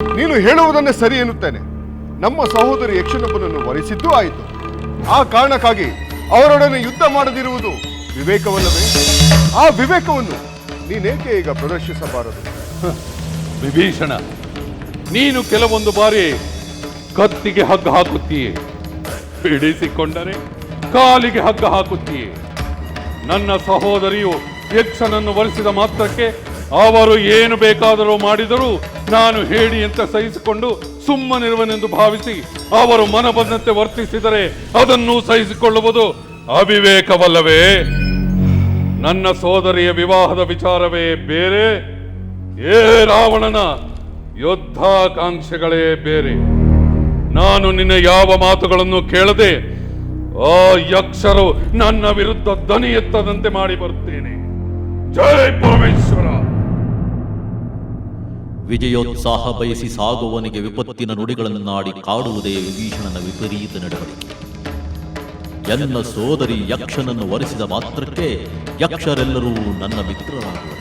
ನೀನು ಹೇಳುವುದನ್ನೇ ಸರಿ ಎನ್ನುತ್ತೇನೆ. ನಮ್ಮ ಸಹೋದರಿ ಯಕ್ಷನೊಬ್ಬನನ್ನು ವರಿಸಿದ್ದೂ ಆಯಿತು. ಆ ಕಾರಣಕ್ಕಾಗಿ ಅವರೊಡನೆ ಯುದ್ಧ ಮಾಡದಿರುವುದು ವಿವೇಕವಲ್ಲವೇ? ಆ ವಿವೇಕವನ್ನು ನೀನೇಕೆ ಈಗ ಪ್ರದರ್ಶಿಸಬಾರದು? ವಿಭೀಷಣ, ನೀನು ಕೆಲವೊಂದು ಬಾರಿ ಕತ್ತಿಗೆ ಹಗ್ಗ ಹಾಕುತ್ತೀಯೇ. ಹಿಡಿಸಿಕೊಂಡರೆ ಕಾಲಿಗೆ ಹಗ್ಗ ಹಾಕುತ್ತೀಯೇ. ನನ್ನ ಸಹೋದರಿಯು ಯಕ್ಷನನ್ನು ವರಿಸಿದ ಮಾತ್ರಕ್ಕೆ ಅವರು ಏನು ಬೇಕಾದರೂ ಮಾಡಿದರೂ ನಾನು ಹೇಳಿ ಅಂತ ಸಹಿಸಿಕೊಂಡು ಸುಮ್ಮನಿರುವನೆಂದು ಭಾವಿಸಿ ಅವರು ಮನ ಬಂದಂತೆ ವರ್ತಿಸಿದರೆ ಅದನ್ನು ಸಹಿಸಿಕೊಳ್ಳುವುದು ಅವಿವೇಕವಲ್ಲವೇ. ನನ್ನ ಸೋದರಿಯ ವಿವಾಹದ ವಿಚಾರವೇ ಬೇರೆ, ಏ ರಾವಣನ ಯುದ್ಧಾಕಾಂಕ್ಷೆಗಳೇ ಬೇರೆ. ನಾನು ನಿನ್ನ ಯಾವ ಮಾತುಗಳನ್ನು ಕೇಳದೆ ಆ ಯಕ್ಷರು ನನ್ನ ವಿರುದ್ಧ ಧ್ವನಿ ಎತ್ತದಂತೆ ಮಾಡಿ ಬರುತ್ತೇನೆ. ಜೈ ಪರಮೇಶ್ವರ! ವಿಜಯೋತ್ಸಾಹ ಬಯಸಿ ಸಾಗುವವನಿಗೆ ವಿಪತ್ತಿನ ನುಡಿಗಳನ್ನಾಡಿ ಕಾಡುವುದೇ ವಿಭೀಷಣನ ವಿಪರೀತ ನಡವಳಿಕೆ ಎನ್ನ ಸೋದರಿ ಯಕ್ಷನನ್ನು ವರಿಸಿದ ಮಾತ್ರಕ್ಕೆ ಯಕ್ಷರೆಲ್ಲರೂ ನನ್ನ ಮಿತ್ರರಾಗುವರು.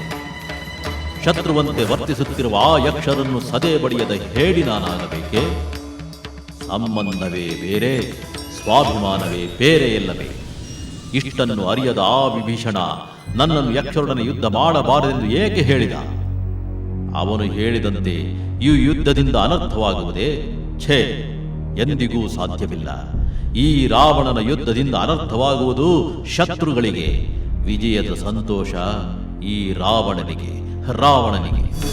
ಶತ್ರುವಂತೆ ವರ್ತಿಸುತ್ತಿರುವ ಆ ಯಕ್ಷರನ್ನು ಸದೆ ಬಡಿಯದ ಹೇಳಿ ನಾನಾಗಬೇಕೆ? ಸಂಬಂಧವೇ ಬೇರೆ, ಸ್ವಾಭಿಮಾನವೇ ಬೇರೆ ಎಲ್ಲವೇ? ಇಷ್ಟನ್ನು ಅರಿಯದ ಆ ವಿಭೀಷಣ ನನ್ನನ್ನು ಯಕ್ಷರೊಡನೆ ಯುದ್ಧ ಮಾಡಬಾರದೆಂದು ಏಕೆ ಹೇಳಿದ? ಅವನು ಹೇಳಿದಂತೆ ಈ ಯುದ್ಧದಿಂದ ಅನರ್ಥವಾಗುವುದೇ? ಛೇ, ಎಂದಿಗೂ ಸಾಧ್ಯವಿಲ್ಲ. ಈ ರಾವಣನ ಯುದ್ಧದಿಂದ ಅನರ್ಥವಾಗುವುದು ಶತ್ರುಗಳಿಗೆ. ವಿಜಯದ ಸಂತೋಷ ಈ ರಾವಣನಿಗೆ ರಾವಣನಿಗೆ.